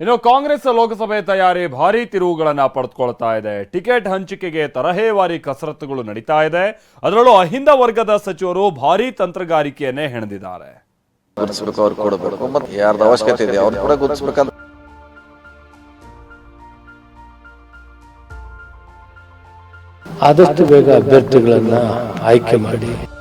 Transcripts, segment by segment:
ಇನ್ನು ಕಾಂಗ್ರೆಸ್ ಲೋಕಸಭೆ ತಯಾರಿ ಭಾರಿ ತಿರುವುಗಳನ್ನ ಪಡೆದುಕೊಳ್ತಾ ಇದೆ. ಟಿಕೆಟ್ ಹಂಚಿಕೆಗೆ ತರಹೇವಾರಿ ಕಸರತ್ತುಗಳು ನಡೀತಾ ಇದೆ. ಅದರಲ್ಲೂ ಅಹಿಂದ ವರ್ಗದ ಸಚಿವರು ಭಾರಿ ತಂತ್ರಗಾರಿಕೆಯನ್ನೇ ಹೆಣೆದಿದ್ದಾರೆ. ಗುರುತಿಸ್ಬೇಕು ಅವ್ರಿಗೆ ಕೊಡಬೇಕು. ಮತ್ತೆ ಯಾರ್ದು ಅವಶ್ಯಕತೆ ಇದೆ ಅವ್ರು ಕೂಡ ಗುರುತಿಸ್ಬೇಕಂತ. ಆದಷ್ಟು ಬೇಗ ಅಭ್ಯರ್ಥಿಗಳನ್ನ ಆಯ್ಕೆ ಮಾಡಿ.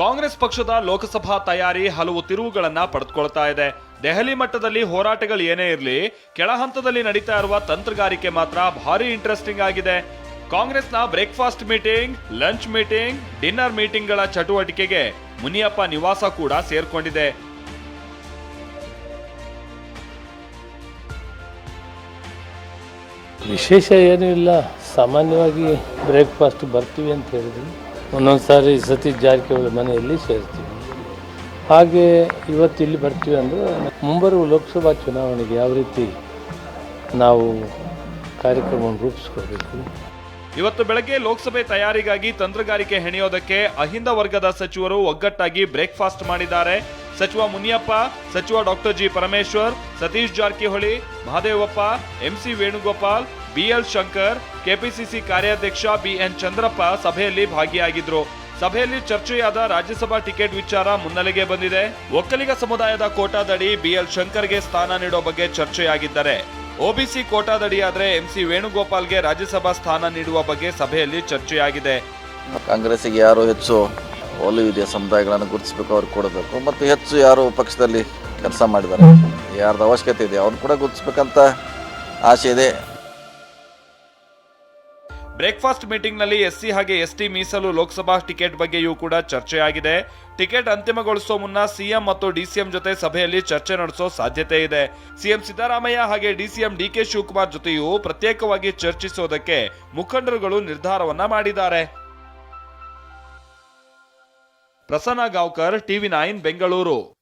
ಕಾಂಗ್ರೆಸ್ ಪಕ್ಷದ ಲೋಕಸಭಾ ತಯಾರಿ ಹಲವು ತಿರುವುಗಳನ್ನ ಪಡೆದುಕೊಳ್ತಾ ಇದೆ. ದೆಹಲಿ ಮಟ್ಟದಲ್ಲಿ ಹೋರಾಟಗಳು ಏನೇ ಇರಲಿ, ಕೆಳ ಹಂತದಲ್ಲಿ ನಡೀತಾ ಇರುವ ತಂತ್ರಗಾರಿಕೆ ಮಾತ್ರ ಭಾರಿ ಇಂಟ್ರೆಸ್ಟಿಂಗ್ ಆಗಿದೆ. ಕಾಂಗ್ರೆಸ್ನ breakfast meeting, lunch meeting, dinner ಮೀಟಿಂಗ್ಗಳ ಚಟುವಟಿಕೆಗೆ ಮುನಿಯಪ್ಪ ನಿವಾಸ ಕೂಡ ಸೇರ್ಕೊಂಡಿದೆ. ವಿಶೇಷ ಏನೂ ಇಲ್ಲ, ಸಾಮಾನ್ಯವಾಗಿ ಬ್ರೇಕ್ಫಾಸ್ಟ್ ಬರ್ತೀವಿ ಅಂತ ಹೇಳಿದ್ವಿ ಒಂದೊಂದು ಸಾರಿ ಸತೀಶ್ ಜಾರಕಿಹೊಳಿ ಮನೆಯಲ್ಲಿ ಸೇರ್ತೀವಿ. ಹಾಗೆ ಇವತ್ತು ಇಲ್ಲಿ ಬರ್ತೀವಿ ಅಂದರೆ ಮುಂಬರುವ ಲೋಕಸಭಾ ಚುನಾವಣೆಗೆ ಯಾವ ರೀತಿ ನಾವು ಕಾರ್ಯಕ್ರಮವನ್ನು ರೂಪಿಸ್ಕೋಬೇಕು? ಇವತ್ತು ಬೆಳಗ್ಗೆ ಲೋಕಸಭೆ ತಯಾರಿಗಾಗಿ ತಂತ್ರಗಾರಿಕೆ ಹೆಣೆಯೋದಕ್ಕೆ ಅಹಿಂದ ವರ್ಗದ ಸಚಿವರು ಒಗ್ಗಟ್ಟಾಗಿ ಬ್ರೇಕ್ಫಾಸ್ಟ್ ಮಾಡಿದ್ದಾರೆ. ಸಚಿವ ಮುನಿಯಪ್ಪ, ಸಚಿವ doctor G Parameshwar, Satish Jarkiholi, Mahadevappa MC Venugopal BL Shankar, KPCC ಕಾರ್ಯಾಧ್ಯಕ್ಷ ಬಿಎನ್ ಚಂದ್ರಪ್ಪ ಸಭೆಯಲ್ಲಿ ಭಾಗಿಯಾಗಿದ್ರು. ಸಭೆಯಲ್ಲಿ ಚರ್ಚೆಯಾದ ರಾಜ್ಯಸಭಾ ಟಿಕೆಟ್ ವಿಚಾರ ಮುನ್ನೆಲೆಗೆ ಬಂದಿದೆ. ಒಕ್ಕಲಿಗ ಸಮುದಾಯದ ಕೋಟಾದಡಿ ಬಿಎಲ್ ಶಂಕರ್ಗೆ ಸ್ಥಾನ ನೀಡೋ ಬಗ್ಗೆ ಚರ್ಚೆಯಾಗಿದ್ದಾರೆ. ಒಬಿಸಿ ಕೋಟಾದಡಿಯಾದ್ರೆ ಎಂಸಿ ವೇಣುಗೋಪಾಲ್ಗೆ ರಾಜ್ಯಸಭಾ ಸ್ಥಾನ ನೀಡುವ ಬಗ್ಗೆ ಸಭೆಯಲ್ಲಿ ಚರ್ಚೆಯಾಗಿದೆ. ಕಾಂಗ್ರೆಸ್ಗೆ ಯಾರು ಹೆಚ್ಚು ಒಲವು ಸಮುದಾಯಗಳನ್ನು ಗುರುತಿಸಬೇಕು ಅವ್ರಿಗೆ ಕೊಡಬೇಕು. ಮತ್ತು ಹೆಚ್ಚು ಯಾರು ಪಕ್ಷದಲ್ಲಿ ಕೆಲಸ ಮಾಡಿದ್ದಾರೆ? ಯಾರ್ದು ಅವಶ್ಯಕತೆ ಇದೆ? ಅವ್ರನ್ನ ಕೂಡ ಗುರುತಿಸ್ಬೇಕಂತ ಆಸೆ ಇದೆ. ಬ್ರೇಕ್ಫಾಸ್ಟ್ ಮೀಟಿಂಗ್ನಲ್ಲಿ ಎಸ್ಸಿ ಹಾಗೆ ಎಸ್ಟಿ ಮೀಸಲು ಲೋಕಸಭಾ ಟಿಕೆಟ್ ಬಗ್ಗೆಯೂ ಕೂಡ ಚರ್ಚೆಯಾಗಿದೆ. ಟಿಕೆಟ್ ಅಂತಿಮಗೊಳಿಸುವ ಮುನ್ನ ಸಿಎಂ ಮತ್ತು ಡಿಸಿಎಂ ಜೊತೆ ಸಭೆಯಲ್ಲಿ ಚರ್ಚೆ ನಡೆಸೋ ಸಾಧ್ಯತೆ ಇದೆ. ಸಿಎಂ ಸಿದ್ದರಾಮಯ್ಯ ಹಾಗೆ ಡಿಸಿಎಂ ಡಿಕೆ ಶಿವಕುಮಾರ್ ಜೊತೆಯೂ ಪ್ರತ್ಯೇಕವಾಗಿ ಚರ್ಚಿಸೋದಕ್ಕೆ ಮುಖಂಡರುಗಳು ನಿರ್ಧಾರವನ್ನ ಮಾಡಿದ್ದಾರೆ. Prasanna Gavkar, TV nine, Bengaluru.